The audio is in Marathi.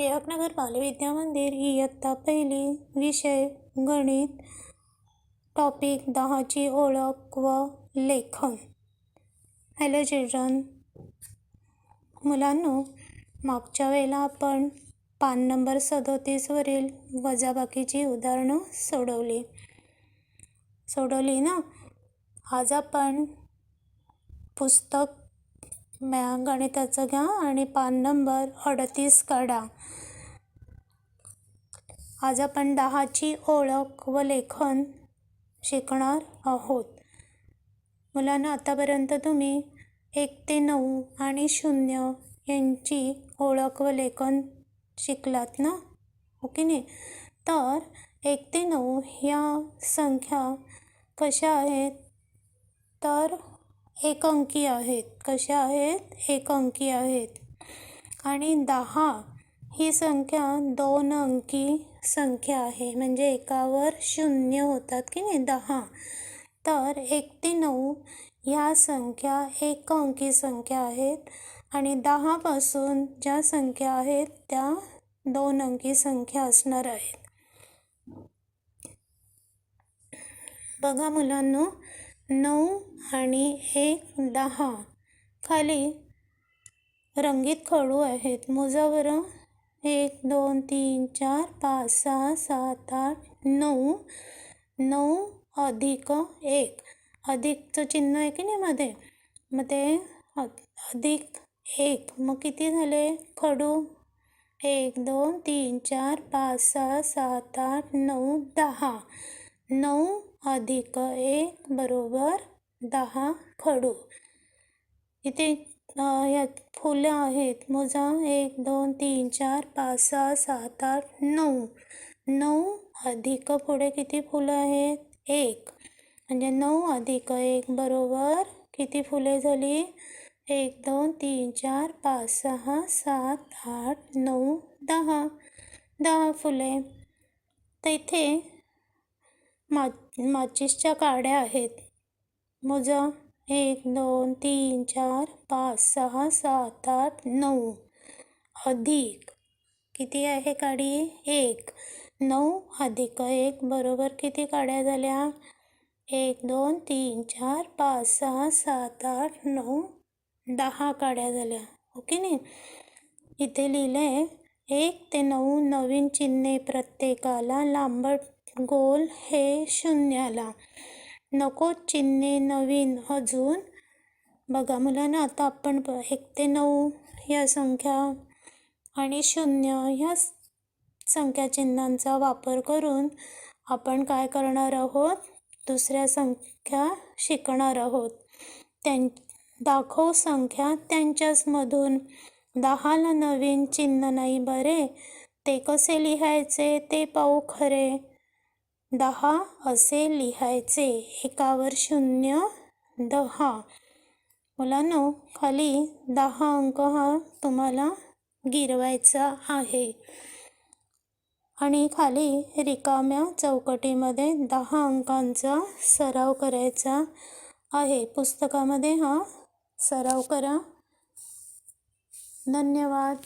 टिळकनगर बालविद्या मंदिर इयत्ता पहिली विषय गणित टॉपिक दहाची ओळख व लेखन. हॅलो चिल्ड्रन मुलांनो मागच्या वेळेला आपण पान नंबर सदोतीसवरील वजाबाकीची उदाहरणं सोडवली. सोडवली ना? आज आपण पुस्तक गणिताचं घ्या आणि पान नंबर अडतीस काढा. आज आपण दहाची ओळख व लेखन शिकणार आहोत. मुलांना आतापर्यंत तुम्ही एक ते नऊ आणि शून्य यांची ओळख व लेखन शिकलात ना? हो ओके नाही? तर एक ते नऊ ह्या संख्या कशा आहेत? तर एक अंकी आहेत. कशा आहेत? एक अंकी आहेत. आणि दहा ही संख्या दोन अंकी संख्या आहे. म्हणजे एकावर शून्य होतात की नाही? दहा. तर एक ते नऊ ह्या संख्या एक अंकी संख्या आहेत. आणि दहापासून ज्या संख्या आहेत त्या दोन अंकी संख्या असणार आहेत. बघा मुलांनो नऊ आणि एक दहा. खाली रंगीत खडू आहेत. मोजा बरं एक दोन तीन चार पाच सहा सात आठ नऊ. नऊ अधिक एक. अधिकचं चिन्ह आहे की नाही मध्ये? मग ते अधिक एक. मग किती झाले? खडू एक दोन तीन चार पाच सहा सात आठ नऊ दहा. नऊ अधिक एक बरोबर दहा खडू. या फुलं आहेत. मोजा एक, दोन, तीन, चार, पाच, सहा, सात, आठ, नऊ. नऊ अधिक पुढे किती फुलं आहेत? एक. नऊ अधिक एक बरोबर किती फुले झाली? एक, दोन, तीन, चार, पाच, सहा, सात, आठ, नऊ, दहा. दहा फुले. तर इथे मा माचीसच्या काड्या आहेत. मोजा एक दोन तीन चार पाच सहा सात आठ नऊ. अधिक. किती आहे काडी? एक. नऊ अधिक एक बरोबर किती काड्या झाल्या? एक दोन तीन चार पाच सहा सात आठ नऊ. दहा काड्या झाल्या. हो ओके नाही? इथे लिहिलं आहे एक ते नऊ नवीन चिन्हे प्रत्येकाला लांबट गोल हे शून्याला. नको चिन्हे नवीन अजून. बघा मुलांना आता आपण एक ते नऊ या संख्या आणि शून्य ह्या संख्या चिन्हांचा वापर करून आपण काय करणार आहोत? दुसऱ्या संख्या शिकणार आहोत. त्यां दाखव संख्या. त्यांच्याचमधून दहाला नवीन चिन्ह नाही बरे. ते कसे लिहायचे? ते पाहू खरे. दहा असे लिहायचे. एकावर शून्य दहा. मुलांनो खाली दहा अंक हा तुम्हाला गिरवायचा आहे. आणि खाली रिकाम्या चौकटीमध्ये दहा अंकांचा सराव करायचा आहे. पुस्तकामध्ये हा सराव करा. धन्यवाद.